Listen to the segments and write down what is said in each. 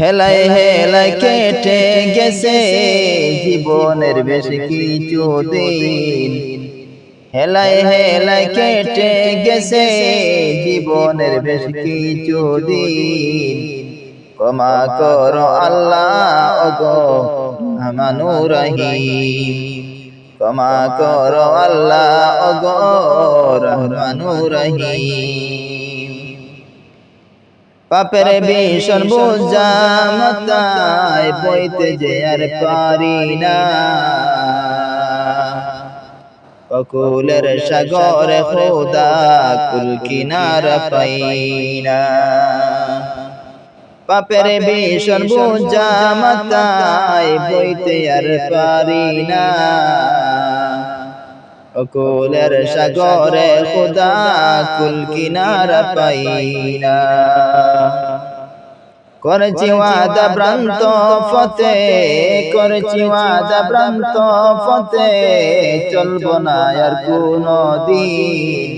হেলায় হেলায় কেটে গেছে জীবনের বেশ কিছু দিন। হেলায় হেলায় কেটে গেছে জীবনের বেশ কিছু দিন। ক্ষমা কর আল্লাহ ওগো আমানু রহিম। ক্ষমা কর আল্লাহ ওগো রহমানু রহিম। পাপের ভীষণ বোঝা মাথায় বইতে যে আর পারি না। ককুলের সাগরে খোদা কুল কিনার পাইনা পাপের ভীষণ বোঝা মাথায় বইতে আর পারি না। অকুলের সাগরে খুদা কুল কিনারা পাইনা করেছি ওয়াদা ভ্রান্ত ফতে করেছি ওয়াদা ভ্রান্ত ফতে চলব না আর কোন দিন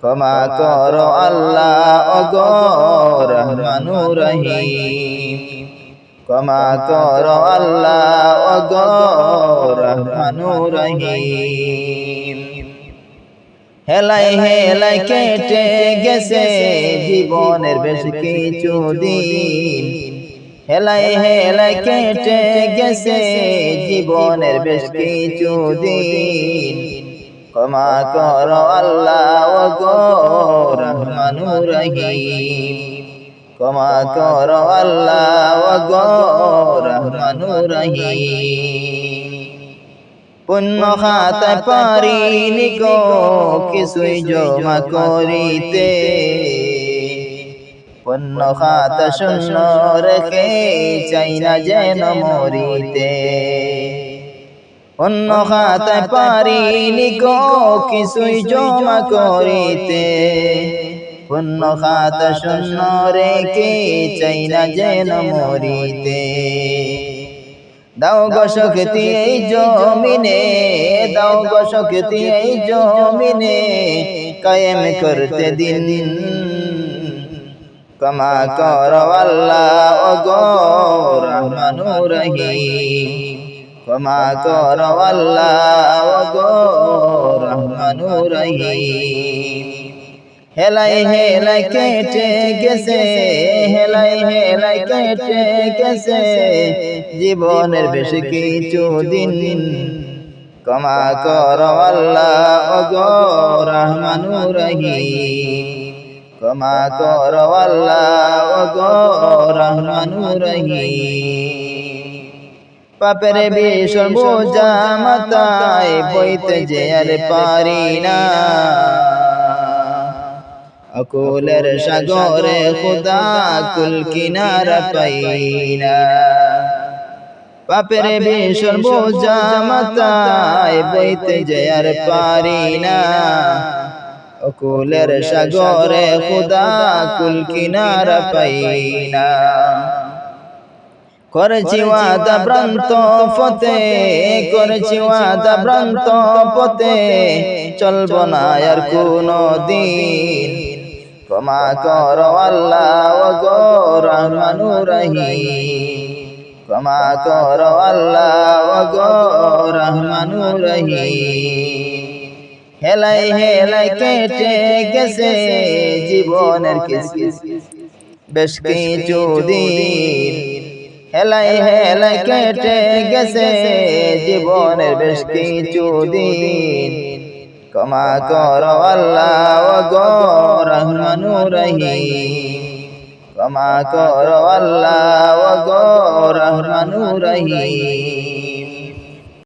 ক্ষমা কর আল্লাহ, অগো রহমানু রহিম। ক্ষমা কর আল্লাহ রহিম হেলাই হেলাই কেটে গেছে জীবনের বেশ কিছু দিন। হেলাই হেলাই কেটে গেছে জীবনের বেশ কিছু দিন। ক্ষমা কর আল্লাহ অগো রহমানু রহিম ক্ষমা কর আল্লাহ রহমানু রহিম পুণ্য খাতায় পারিনি গো, কিছুই জমা করিতে। পুণ্য খাতা শূন্য রেখে চাই না যেন মরিতে। অন্য খাতায় পারিনি গো, কিছুই জমা করিতে। অন্য খাতা শূন্য রেখে চাই না যেন মরিতে দাও গো শক্তি এই জমিনে দাও গো শক্তি এই জমিনে কায়েম করতে দিন কমা কর আল্লাহ ও গো রহমানু রহিম ক্ষমা কর আল্লাহ ও গো রহমানু রহিম। হেলাই হেলাই কেটে গেছে হেলাই হেলাই কেটে গেছে। জীবনের বেশ কিছু দিন। ক্ষমা কর আল্লাহ ওগো রহমানু রহিম। ক্ষমা কর আল্লাহ ওগো রহমানু রহিম। পাপের ভীষণ বোঝা মাথায় বইতে যে আর পারি না। অকুলের সাগরে খুদা কুল কিনারা পাইনা পাপের ভীষণ বোঝা মাথায় বইতে যে আর পারি না অকুলের সাগরে খুদা কুল কিনারা পাইনা। করেছি ওয়াদা ভ্রান্ত পথে করেছি ওয়াদা ভ্রান্ত পথে চলব না আর কোনো দিন ক্ষমা কর আল্লাহ গো রহমানু রহিম। ক্ষমা কর আল্লাহ গো রহমানু রহিম। হেলাই হেলাই কেটে গেছে জীবনের কিছু। বেশ কিছু দিন। হেলাই হেলাই কেটে গেছে জীবনের বেশ কিছু দিন। ক্ষমা কর আল্লাহ গো রহমানু রহিম। ক্ষমা কর আল্লাহ গো রহমানু রহিম।